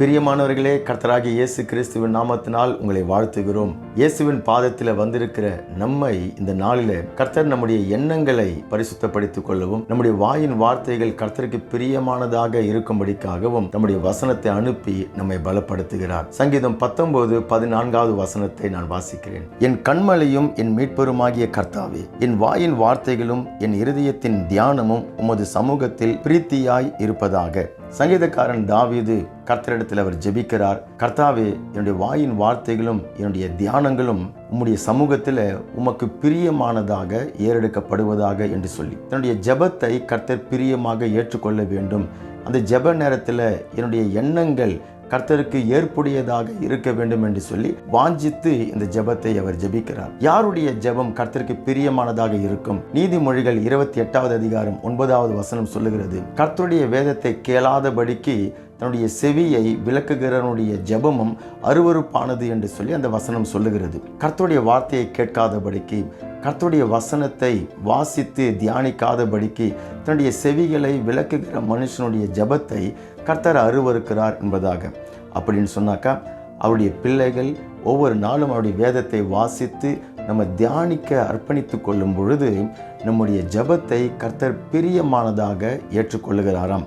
பிரியமானவர்களே கர்த்தராகிய இயேசு கிறிஸ்துவின் நாமத்தினால் உங்களை வாழ்த்துகிறோம். இயேசுவின் பாதத்தில் வந்திருக்கிற நம்மை இந்த நாளில கர்த்தர் நம்முடைய எண்ணங்களை பரிசுத்தப்படுத்திக் கொள்ளவும் நம்முடைய வாயின் வார்த்தைகள் கர்த்தருக்கு பிரியமானதாக இருக்கும்படிக்காகவும் நம்முடைய வசனத்தை அனுப்பி நம்மை பலப்படுத்துகிறார். சங்கீதம் பத்தொன்பது பதினான்காவது வசனத்தை நான் வாசிக்கிறேன். என் கண்மலையும் என் மீட்பெருமாகிய கர்த்தாவே என் வாயின் வார்த்தைகளும் என் இருதயத்தின் தியானமும் உமது சமூகத்தில் பிரீத்தியாய் இருப்பதாக. சங்கீதக்காரன் தாவீது கர்த்தரிடத்தில் அவர் ஜெபிக்கிறார். கர்த்தாவே என்னுடைய வாயின் வார்த்தைகளும் என்னுடைய தியானங்களும் உம்முடைய சமூகத்தில் உமக்கு பிரியமானதாக ஏறெடுக்கப்படுவதாக என்று சொல்லி. தன்னுடைய ஜெபத்தை கர்த்தர் பிரியமாக ஏற்றுக்கொள்ள வேண்டும். அந்த ஜெப நேரத்தில் என்னுடைய எண்ணங்கள் கர்த்தருக்கு ஏற்புடையதாக இருக்க வேண்டும் என்று சொல்லி வாஞ்சித்து இந்த ஜெபத்தை அவர் ஜெபிக்கிறார். யாருடைய ஜெபம் கர்த்தருக்கு பிரியமானதாக இருக்கும்? நீதிமொழிகள் இருபத்தி எட்டாவது அதிகாரம் ஒன்பதாவது வசனம் சொல்லுகிறது கர்த்தருடைய வேதத்தை கேளாதபடிக்கு தன்னுடைய செவியை விளக்குகிறவனுடைய ஜெபமும் அருவருப்பானது என்று சொல்லி அந்த வசனம் சொல்லுகிறது. கர்த்தருடைய வார்த்தையை கேட்காதபடிக்கு கர்த்தருடைய வசனத்தை வாசித்து தியானிக்காதபடிக்கு தன்னுடைய செவிகளை விளக்குகிற மனுஷனுடைய ஜெபத்தை கர்த்தர் அருவருக்கிறார் என்பதாக. அப்படின்னு சொன்னாக்கா அவருடைய பிள்ளைகள் ஒவ்வொரு நாளும் அவருடைய வேதத்தை வாசித்து நம்ம தியானிக்க அர்ப்பணித்து கொள்ளும் பொழுது நம்முடைய ஜெபத்தை கர்த்தர் பிரியமானதாக ஏற்றுக்கொள்ளுகிறாராம்.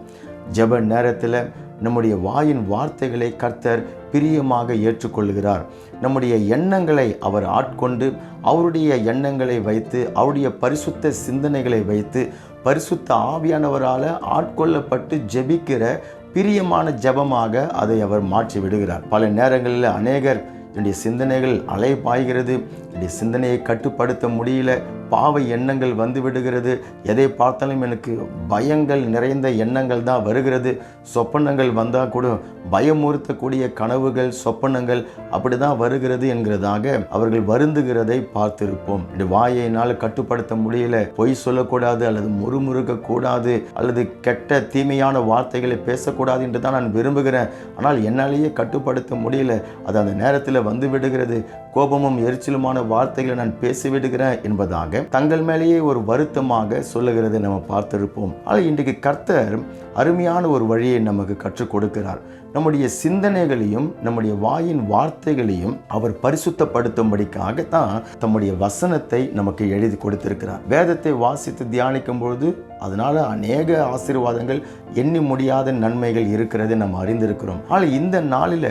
ஜெப நேரத்தில் நம்முடைய வாயின் வார்த்தைகளை கர்த்தர் பிரியமாக ஏற்றுக்கொள்கிறார் நம்முடைய எண்ணங்களை அவர் ஆட்கொண்டு அவருடைய எண்ணங்களை வைத்து அவருடைய பரிசுத்த சிந்தனைகளை வைத்து பரிசுத்த ஆவியானவரால் ஆட்கொள்ளப்பட்டு ஜெபிக்கிற பிரியமான ஜெபமாக அதை அவர் மாற்றி விடுகிறார் பல நேரங்களில் அநேகர் என்னுடைய சிந்தனைகள் அலை பாய்கிறது என்னுடைய சிந்தனையை கட்டுப்படுத்த முடியல. பாவ எண்ணங்கள் வந்து விடுகிறது. எதை பார்த்தாலும் எனக்கு பயங்கள் நிறைந்த எண்ணங்கள் தான் வருகிறது. சொப்பனங்கள் வந்தால் கூட பயமுறுத்தக்கூடிய கனவுகள் சொப்பனங்கள் அப்படி தான் வருகிறது என்கிறதாக அவர்கள் வருந்துகிறதை பார்த்திருப்போம். இந்த வாயினால் கட்டுப்படுத்த முடியல. பொய் சொல்லக்கூடாது அல்லது முறுமுறுக்க கூடாது அல்லது கெட்ட தீமையான வார்த்தைகளை பேசக்கூடாது என்று தான் நான் விரும்புகிறேன். ஆனால் என்னாலேயே கட்டுப்படுத்த முடியல. அது அந்த நேரத்தில் வந்து விடுகிறது. கோபமும் எரிச்சலுமான வார்த்தைகளை நான் பேசிவிடுகிறேன் என்பதாக தங்கள் மேலேயே ஒரு வருத்தமாக சொல்லுகிறதை நம்ம பார்த்திருப்போம். ஆனால் இன்றைக்கு கர்த்தர் அருமையான ஒரு வழியை நமக்கு கற்றுக் கொடுக்கிறார். நம்முடைய சிந்தனைகளையும் நம்முடைய வாயின் வார்த்தைகளையும் அவர் பரிசுத்தப்படுத்தும்படிக்காக தான் தம்முடைய வசனத்தை நமக்கு எழுதி கொடுத்திருக்கிறார். வேதத்தை வாசித்து தியானிக்கும் பொழுது அதனால அநேக ஆசீர்வாதங்கள் எண்ணி முடியாத நன்மைகள் இருக்கிறதை நம்ம அறிந்திருக்கிறோம். ஆனால் இந்த நாளில்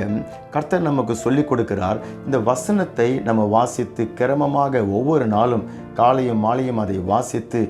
கர்த்தர் நமக்கு சொல்லிக் கொடுக்கிறார் இந்த வசனத்தை நம்ம வாசித்து கிரமமாக ஒவ்வொரு நாளும் காலையும் மாலையும் அதை வாசித்து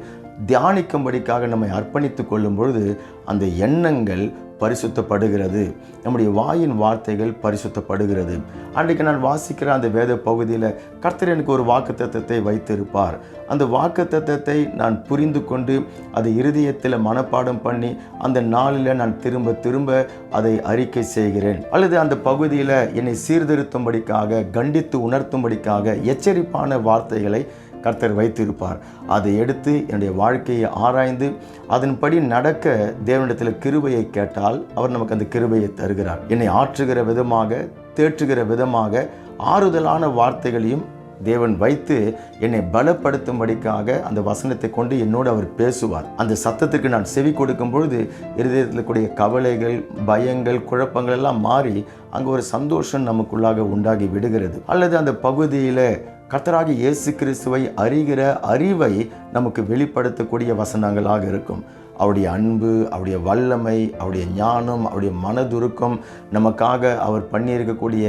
தியானிக்கும்படிக்காக நம்மை அர்ப்பணித்து கொள்ளும் பொழுது அந்த எண்ணங்கள் பரிசுத்தப்படுகிறது. நம்முடைய வாயின் வார்த்தைகள் பரிசுத்தப்படுகிறது. அன்றைக்கு நான் வாசிக்கிற அந்த வேத பகுதியில் கர்த்தர் எனக்கு ஒரு வாக்குத்தத்தத்தை வைத்திருப்பார். அந்த வாக்குத்தத்தத்தை நான் புரிந்து கொண்டு அதை இருதயத்தில் மனப்பாடம் பண்ணி அந்த நாளில் நான் திரும்ப திரும்ப அதை அறிக்கை செய்கிறேன். அல்லது அந்த பகுதியில் என்னை சீர்திருத்தும்படிக்காக கண்டித்து உணர்த்தும்படிக்காக எச்சரிப்பான வார்த்தைகளை கர்த்தர் வைத்திருப்பார். அதை எடுத்து என்னுடைய வாழ்க்கையை ஆராய்ந்து அதன்படி நடக்க தேவனிடத்தில் கிருபையை கேட்டால் அவர் நமக்கு அந்த கிருபையை தருகிறார். என்னை ஆற்றுகிற விதமாக தேற்றுகிற விதமாக ஆறுதலான வார்த்தைகளையும் தேவன் வைத்து என்னை பலப்படுத்தும்படிக்காக அந்த வசனத்தை கொண்டு என்னோடு அவர் பேசுவார். அந்த சத்தத்துக்கு நான் செவி கொடுக்கும் பொழுது இருதயத்தில் கூடிய கவலைகள் பயங்கள் குழப்பங்கள் எல்லாம் மாறி அங்கே ஒரு சந்தோஷம் நமக்குள்ளாக உண்டாகி விடுகிறது. அல்லது அந்த பகுதியில் கர்த்தராகி இயேசு கிறிஸ்துவை அறிகிற அறிவை நமக்கு வெளிப்படுத்தக்கூடிய வசனங்களாக இருக்கும். அவருடைய அன்பு அவருடைய வல்லமை அவருடைய ஞானம் அவருடைய மனதுருக்கம் நமக்காக அவர் பண்ணியிருக்கக்கூடிய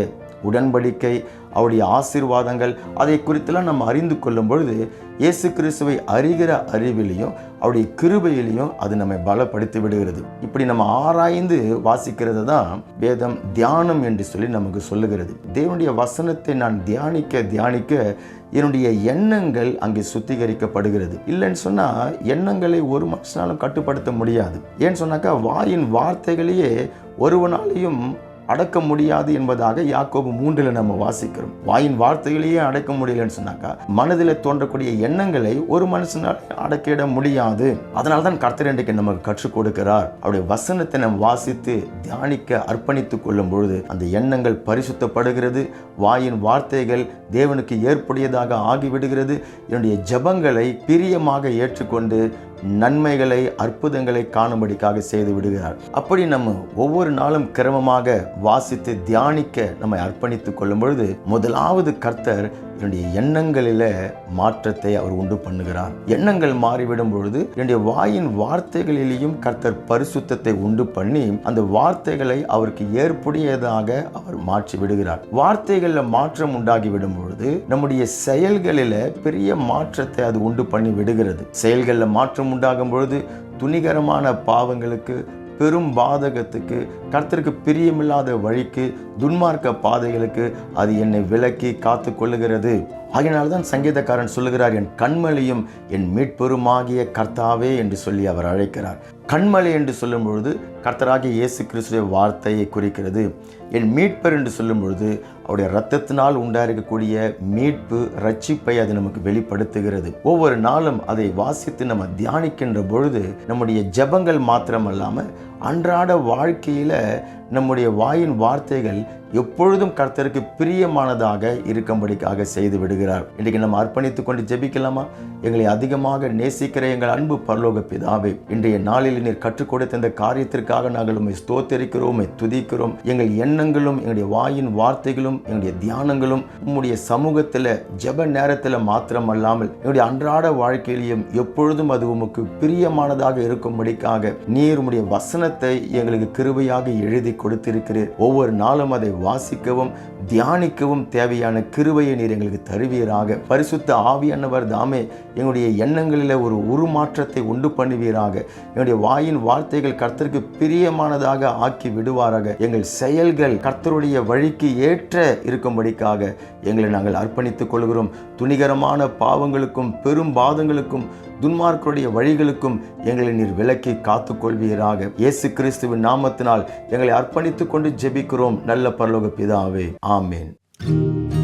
உடன்படிக்கை அவருடைய ஆசீர்வாதங்கள் அதை குறித்தெல்லாம் நம்ம அறிந்து கொள்ளும் பொழுது இயேசு கிறிஸ்துவை அறிகிற அறிவிலையும் அவருடைய கிருபையிலையும் அது நம்மை பலப்படுத்தி விடுகிறது. இப்படி நம்ம ஆராய்ந்து வாசிக்கிறது தான் வேதம் தியானம் என்று சொல்லி நமக்கு சொல்லுகிறது. தேவனுடைய வசனத்தை நான் தியானிக்க தியானிக்க என்னுடைய எண்ணங்கள் அங்கே சுத்திகரிக்கப்படுகிறது. இல்லைன்னு சொன்னால் எண்ணங்களை ஒரு மனுஷனாலும் கட்டுப்படுத்த முடியாது. ஏன்னு சொன்னாக்கா வாயின் வார்த்தைகளையே ஒருவனாலையும் அடக்க முடியாது என்பதாக யாக்கோபு மூன்றில் நம்ம வாசிக்கிறோம். வாயின் வார்த்தைகளையே அடக்க முடியலன்னு சொன்னாக்கா மனதில் தோன்றக்கூடிய எண்ணங்களை ஒரு மனுஷனால் அடக்கிட முடியாது. அதனால தான் கர்த்தர் இன்றைக்கு நமக்கு கற்றுக் கொடுக்கிறார். அவருடைய வசனத்தை நம்ம வாசித்து தியானிக்க அர்ப்பணித்துக் கொள்ளும் பொழுது அந்த எண்ணங்கள் பரிசுத்தப்படுகிறது. வாயின் வார்த்தைகள் தேவனுக்கு ஏற்புடையதாக ஆகிவிடுகிறது. என்னுடைய ஜபங்களை பிரியமாக ஏற்றுக்கொண்டு நன்மைகளை அற்புதங்களை காணும்படிக்காக செய்து விடுகிறார். அப்படி நம்ம ஒவ்வொரு நாளும் கிரமமாக வாசித்து தியானிக்க நம்மை அர்ப்பணித்துக் கொள்ளும் பொழுது முதலாவது கர்த்தர் என்னுடைய எண்ணங்களில் மாற்றத்தை அவர் உண்டு பண்ணுகிறார். எண்ணங்கள் மாறிவிடும் பொழுது என்னுடைய வாயின் வார்த்தைகளிலேயும் கர்த்தர் பரிசுத்தத்தை உண்டு பண்ணி அந்த வார்த்தைகளை அவருக்கு ஏற்புடையதாக அவர் மாற்றி விடுகிறார். வார்த்தைகளில் மாற்றம் உண்டாகி விடும் பொழுது நம்முடைய செயல்களில் பெரிய மாற்றத்தை அது உண்டு பண்ணி விடுகிறது. செயல்களில் மாற்றம் உண்டாகும் பொழுது துணிகரமான பாவங்களுக்கு பெரும் பாதகத்துக்கு கர்த்தருக்கு பிரியமில்லாத வழிக்கு துன்மார்க்க பாதைகளுக்கு அது என்னை விலக்கி காத்து கொள்ளுகிறது. ஆகையினால்தான் சங்கீதக்காரன் சொல்லுகிறார் என் கண்மலையும் என் மீட்பெருமாகிய கர்த்தாவே என்று சொல்லி அவர் அழைக்கிறார். கண்மலை என்று சொல்லும் பொழுது கர்த்தராகிய இயேசு கிறிஸ்துடைய வார்த்தையை குறிக்கிறது. என் மீட்பர் என்று சொல்லும் பொழுது அவருடைய ரத்தத்தினால் உண்டாயிருக்கக்கூடிய மீட்பு ரட்சிப்பை அது நமக்கு வெளிப்படுத்துகிறது. ஒவ்வொரு நாளும் அதை வாசித்து நம்ம தியானிக்கின்ற பொழுது நம்முடைய ஜெபங்கள் மாத்திரமல்லாமல் அன்றாட வாழ்க்கையில் நம்முடைய வாயின் வார்த்தைகள் எப்பொழுதும் கர்த்தருக்கு பிரியமானதாக இருக்கும்படிக்காக செய்து விடுகிறார். இன்றைக்கு நம்ம அர்ப்பணித்து கொண்டு ஜெபிக்கலாமா? எங்களை அதிகமாக நேசிக்கிற எங்கள் அன்பு பரலோக பிதாவே இன்றைய நாளில் நீர் கற்றுக் கொடுத்த இந்த காரியத்திற்காக நாங்கள் உண்மை ஸ்தோத்தரிக்கிறோம் துதிக்கிறோம். எங்கள் எண்ணங்களும் எங்களுடைய வாயின் வார்த்தைகளும் எங்களுடைய தியானங்களும் உம்முடைய சமூகத்தில் ஜெப நேரத்தில் மாத்திரம் அல்லாமல் எங்களுடைய அன்றாட வாழ்க்கையிலையும் எப்பொழுதும் அது உமக்கு பிரியமானதாக இருக்கும்படிக்காக நீர் உம்முடைய வசனத்தை எங்களுக்கு கிருபையாக எழுதி கொடுத்திருக்கிறீர். ஒவ்வொரு நாளும் அதை வாசிக்கவும் தியானிக்கவும் தேவையான கிருபையை நீர் எங்களுக்கு தருவீராக. பரிசுத்த ஆவியானவர் தாமே எங்களுடைய எண்ணங்களில் ஒரு உருமாற்றத்தை உண்டு பண்ணுவீராக. எங்களுடைய வாயின் வார்த்தைகள் கர்த்தருக்கு பிரியமானதாக ஆக்கி விடுவாராக. எங்கள் செயல்கள் கர்த்தருடைய வழிக்கு ஏற்ற இருக்கும்படிக்காக எங்களை நாங்கள் அர்ப்பணித்துக் கொள்கிறோம். துணிகரமான பாவங்களுக்கும் பெரும் பாதங்களுக்கும் துன்மார்க்கருடைய வழிகளுக்கும் எங்களை நீர் விலக்கி காத்துக்கொள்வீராக. இயேசு கிறிஸ்துவின் நாமத்தினால் எங்களை அர்ப்பணித்துக் கொண்டு ஜெபிக்கிறோம். நல்ல பரலோக பிதாவே. ஆமேன்.